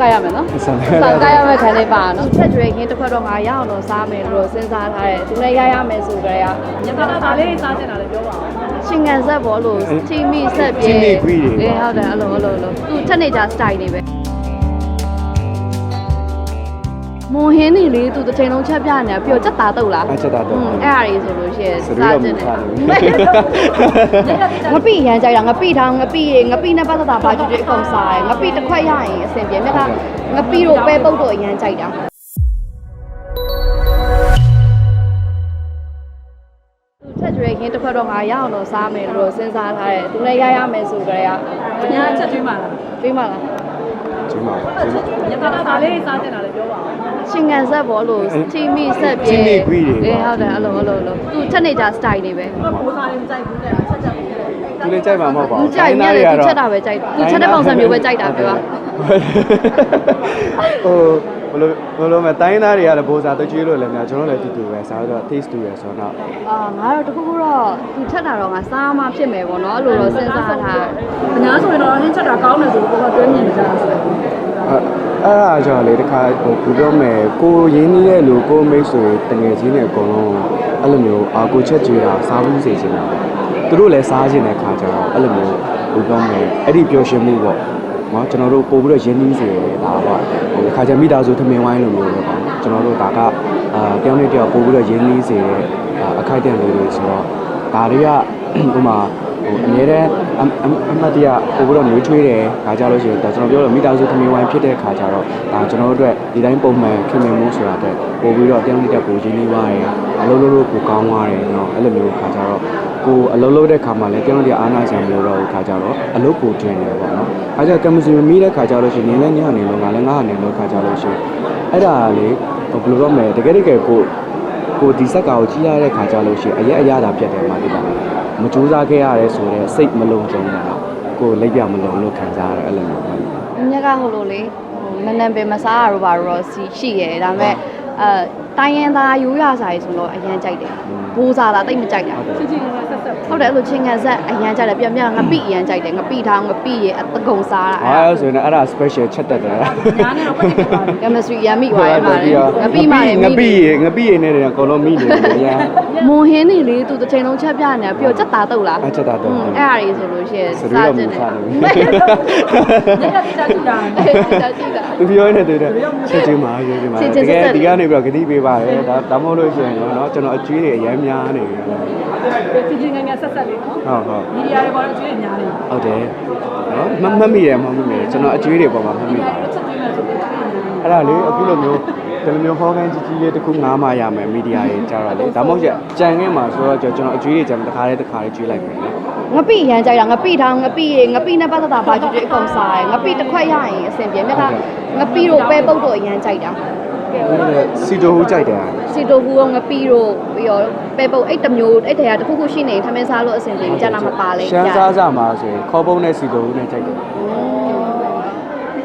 ဆောင်ကရမယ်နော်ဆောင်ကရဆောင်ကရမယ်ခံလေးပါနော်ချက်ကျွေးခင်းတစ်ခွက်တော့ငါရအောင်တော့စားမယ်လို့စဉ်းစားထားတယ်သူလည်းရရမယ်ဆိုကြရညကတာလေးစားချင်တာလည်းပြောပါဦးရှင်ငံဆက်ပေါ်လို့ချီမီဆက်ပြေချီမီခွေးတွေအေးဟုတ်တယ်အဲ့လိုအဲ့လိုအဲ့လိုသူချက်နေကြ style တွေပဲ မွန်ဟင်းနေလေသူတစ်ချိန်လုံးချက်ပြနေတာပြီးတော့ချက်သားတုတ်လားအချက်သားတော့อืมအဲ့အရာတွေဆိုလို့ရှိရင်စရီတော့မထားဘူးငပိရမ်းကြိုက်တာငပိထောင်ငပိရေငပိနဲ့ပတ်သက်တာဘာကြည့်ကြည့်အကုန်စားတယ်ငပိတစ်ခွက်ရရင်အဆင်ပြေမြတ်ကငပိတို့ပဲပုတ်တို့အရမ်းကြိုက်တာသူချက်ကျွေးခင်းတစ်ခွက်တော့ငါရအောင်တော့စားမယ်လို့စဉ်းစားထားတယ်သူလည်းရရမယ်ဆိုကြရညချက်ကျွေးမှာလားတွေးမလား ကျင်းပါကျင်းပါညကတာလေးစားချင်တာလည်းပြောပါဦးရှင်ငံဆက်ပေါ်လို့ချီမီဆက်ပြေချီမီခွေးတွေ အေးဟုတ်တယ်အဲ့လိုအဲ့လိုအဲ့လိုသူချက်နေကြ style တွေပဲဘာပိုးစားလေးမကြိုက်ဘူးတဲ့ချက်ချက်ဘူးတဲ့သူလည်းကြိုက်မှာမဟုတ်ပါသူဘူးကြိုက်မြဲတယ်သူချက်တာပဲကြိုက်သူချက်တဲ့ပုံစံမျိုးပဲကြိုက်တာပြောဟို ဘယ်လိုဘယ်လိုမတိုင်းသားတွေကလည်းဘိုးစားတကျွေးလို့လည်းများကျွန်တော်လည်းတူတူပဲစားတော့ taste တူရယ်ဆိုတော့ အာငါတော့တခုခုတော့သူချက်တာတော့ငါစားမှဖြစ်မယ်ပေါ့နော်အဲ့လိုတော့စဉ်းစားထားအများဆိုရင်တော့ဟင်းချက်တာကောင်းတယ်ဆိုတော့ကိုကတွဲမြင်နေကြတာဆိုတော့အဲ့အဲ့ဒါကြောင့်လေတခါဟိုပြောမယ်ကိုရင်းနှီးတဲ့လူကိုမိတ်ဆွေတငယ်ချင်းတွေအကုန်လုံးအဲ့လိုမျိုးအာကိုချက်ကျွေးတာစားဘူးစေချင်တာသူတို့လည်းစားချင်တဲ့ခါကျတော့အဲ့လိုမျိုးဟိုပြောမယ်အဲ့ဒီပျော်ရွှင်မှုပေါ့ နော်ကျွန်တော်တို့ပို့ပြီးတော့ရင်းနှီးစေတယ်ဒါပေါ့ဟိုခါကျမိသားစုထမင်းဝိုင်းလိုမျိုးပဲပေါ့ကျွန်တော်တို့ဒါကအာတယောက်နဲ့တယောက်ပို့ပြီးတော့ရင်းနှီးစေတဲ့အခိုက်အတန့်လေးတွေဆိုတော့ဒါတွေကဥမာ ဟိုအများတဲ့အမ်အမ်အမတ်တရပို့ပြီးတော့နှွေးထွေးတယ်ခါကြလို့ရှိရင်ဒါကျွန်တော်ပြောလို့မိသားစုသမီးဝိုင်းဖြစ်တဲ့ခါကြတော့ဒါကျွန်တော်တို့အတွက်ဒီတိုင်းပုံမှန်ခင်မင်မှုဆိုတာအတွက်ပို့ပြီးတော့တယောက်နဲ့တယောက်ကိုရင်းနှီးသွားတယ်အလုံးလုံးလို့ကိုကောင်းသွားတယ်เนาะအဲ့လိုမျိုးခါကြတော့ကိုအလုံးလုံးတဲ့ခါမှာလည်းတယောက်နဲ့တယောက်အားနာချင်မျိုးတော့ခါကြတော့အလုပ်ကိုတွင်တယ်ပေါ့နော်ခါကြကမ္မစီမီးတဲ့ခါကြလို့ရှိရင်နင်းလည်းညနေလို့ငါလည်းငါကနေလို့ခါကြလို့ရှိရင်အဲ့ဒါလေဘယ်လိုတော့မဲတကယ်တကယ်ကိုကိုဒီစက်ကာကိုကြီးရတဲ့ခါကြလို့ရှိရင်အရက်အရသာပြတ်တယ်မှာဒီက မကြိုးစားခဲ့ရတယ်ဆိုတော့စိတ်မလုံးစုံတာကိုယ်လက်ပြမလုံးလို့ခံစားရတယ်အဲ့လိုမျိုးပေါ့ညက်ကဟုတ်လို့လေဟိုနန်းနန်းပင်မစားရတော့ပါတော့စီရှိရဲဒါပေမဲ့အဲ တိုင်းရင်သားရိုးရစာရေးဆိုတော့အရန်ကြိုက်တယ်ဘိုးစားတာတိတ်မကြိုက်တာချင်းချင်းကဆက်ဆက်ဟုတ်တယ်အဲ့လိုချင်းငံဆက်အရန်ကြိုက်တယ်ပြန်ပြန်ငပိအရန်ကြိုက်တယ်ငပိထောင်ငပိရေအတကုံစားတာဟာဆိုရင်အဲ့ဒါ special ချက်တက်တယ်ညာနဲ့တော့ပတ်သက်ပါဘူး chemistry ရမိသွားရမှာလေငပိမှလည်းငပိရေငပိရေနဲ့တည်းအကုန်လုံးမိနေတယ်ညာမွန်ဟင်းနေလေသူတစ်ချိန်လုံးချက်ပြနေတာပြီးတော့ချက်သားတုတ်လားအချက်သားတော့อืมအဲ့အရာတွေဆိုလို့ရှိရင်စရီတော့မစားဘူးညကတိတာကြည့်တာအဲ့ဒါကြည့်တာသူပြောနေတယ်ချက်ချင်းမှာရွေးချင်းမှာချက်တချင်းကယ်ဆက်ဆက်ဒီကနေပြီးတော့ဂတိပေးပါတယ်ဒါဒါမဟုတ်လို့ရှိရင်တော့เนาะကျွန်တော်အကျွေးတွေအများများနေပြီ ချင်းချင်းငယ်ငယ်ဆက်ဆက်လေးနော် ဟုတ်ဟုတ် မီဒီယာတွေပေါ်တော့ကျွေးညာလေး ဟုတ်တယ်နော်မှတ်မှတ်မိတယ်မှတ်မိတယ်ကျွန်တော်အကျွေးတွေပေါ်မှာမှတ်မိတယ် ချက်ကျွေးမယ်ဆိုတော့ကျွေးညာလေး အဲ့ဒါလေအခုလိုမျိုးဒီလိုမျိုးဟောကန်ကြီးကြီးလေးတစ်ခုငားမှရမယ်မီဒီယာကြီးကြားတော့လေဒါမှမဟုတ်ရကြံခဲ့မှာဆိုတော့ကျွန်တော်အကျွေးတွေကြံတစ်ခါလေးတစ်ခါလေးကျွေးလိုက်မယ်လေ ငပိရမ်းကြိုက်တာငပိထောင်ငပိရေငပိနဲ့ပတ်သက်တာဘာကြည့်ကြည့်အကုန်စားတယ်ငပိတစ်ခွက်ရရင်အဆင်ပြေမြတ်ကငပိတို့ပဲပုတ်တို့အရန်ကြိုက်တာ စီတိုဟူးကြိုက်တယ် စီတိုဟူရောငပိတို့ပြီးတော့ပဲပုတ်အဲ့တစ်မျိုးအဲ့တရားတစ်ခုခုရှိနေထမင်းစားလို့အဆင်ပြေကြလားမပါလဲရှမ်းစားစားမှာဆိုရင်ခေါ်ပုံးနဲ့စီတိုဟူးနဲ့ကြိုက်တယ်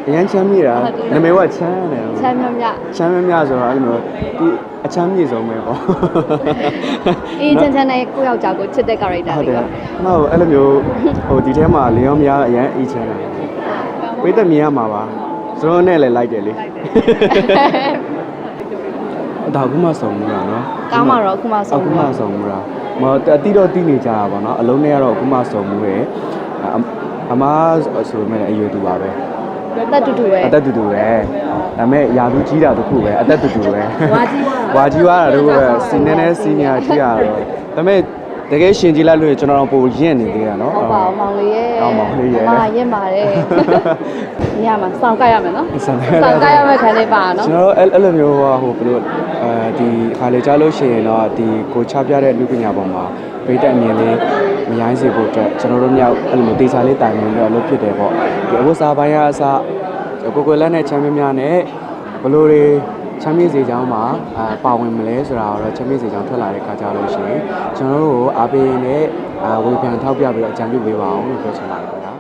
အရန်ချမ်းမြေတာနာမည်ကချမ်းတယ်ချမ်းမြမြချမ်းမြမြဆိုတော့အဲ့လိုမျိုးဒီအချမ်းမြေဆုံးပဲပေါ့အေးချမ်းချမ်းနဲ့ကိုယောက်ျားကိုချစ်တဲ့ character ဟုတ်တွေတယ်ပါ။နောက်အဲ့လိုမျိုးဟိုဒီထဲမှာလေယောင်များအရင်အေးချမ်းတယ်။ဝိသက်မြင်ရမှာပါ။ ဇွန်နဲ့လည်းလိုက်တယ်လေ။ဒါကမှစုံမှုလားနော်။ကောင်းမှာတော့အခုမှဆုံးအခုမှစုံမှုလား။မအတိတော့တိနေကြတာပါနော်။အလုံးနဲ့ကတော့အခုမှစုံမှုရဲ့အအမားဆိုမဲ့အရွယ်တူပါပဲတက်တူတူပဲ။အသက်တူတူပဲ။ဒါပေမဲ့ယာသူကြီးတာတခုပဲအသက်တူတူပဲဝါကြီးဝါ။ဝါကြီးွားတာတို့ပဲစီနေနေစီနီယာကြီးရတော့ဒါပေမဲ့ တကယ်ရှင်ကြည့်လိုက်လို့ကျွန်တော်တို့ပိုရင့်နေသေးတာနော်ဟုတ်ပါအောင်မောင်လေးရဲ့ဟုတ်မောင်လေးရဲ့မရင်ပါတယ်ညမှာစောင့်ကြရမယ်နော်ဆောင်စောင့်ကြရမယ်ခံလေးပါနော်ကျွန်တော်တို့အဲ့အဲ့လိုမျိုးဟိုဟိုဘယ်လိုအဲဒီခါလေကြားလို့ရှိရင်တော့ဒီကိုချပြတဲ့လူပညာပေါ်မှာပိတ်တဲ့အမြင်လေးမရိုင်းစေဖို့အတွက်ကျွန်တော်တို့မြောက်အဲ့လိုမျိုးတေချာလေးတိုင်ပင်ပြီးတော့လုပ်ဖြစ်တယ်ပေါ့ဒီအဝတ်စားပိုင်းကအစကိုကိုလက်နဲ့ချမ်းမြများနဲ့ဘယ်လိုတွေ ချမ်းမြေစေချောင်းမှာအာပါဝင်မလဲဆိုတာတော့ချမ်းမြေစေချောင်းထွက်လာတဲ့ခါကြလို့ရှိရင်ကျွန်တော်တို့ကိုအားပေးရင်းနဲ့အာဝေဖန်ထောက်ပြပြီးတော့အကြံပြုပေးပါအောင်လို့ပြောချင်ပါတယ်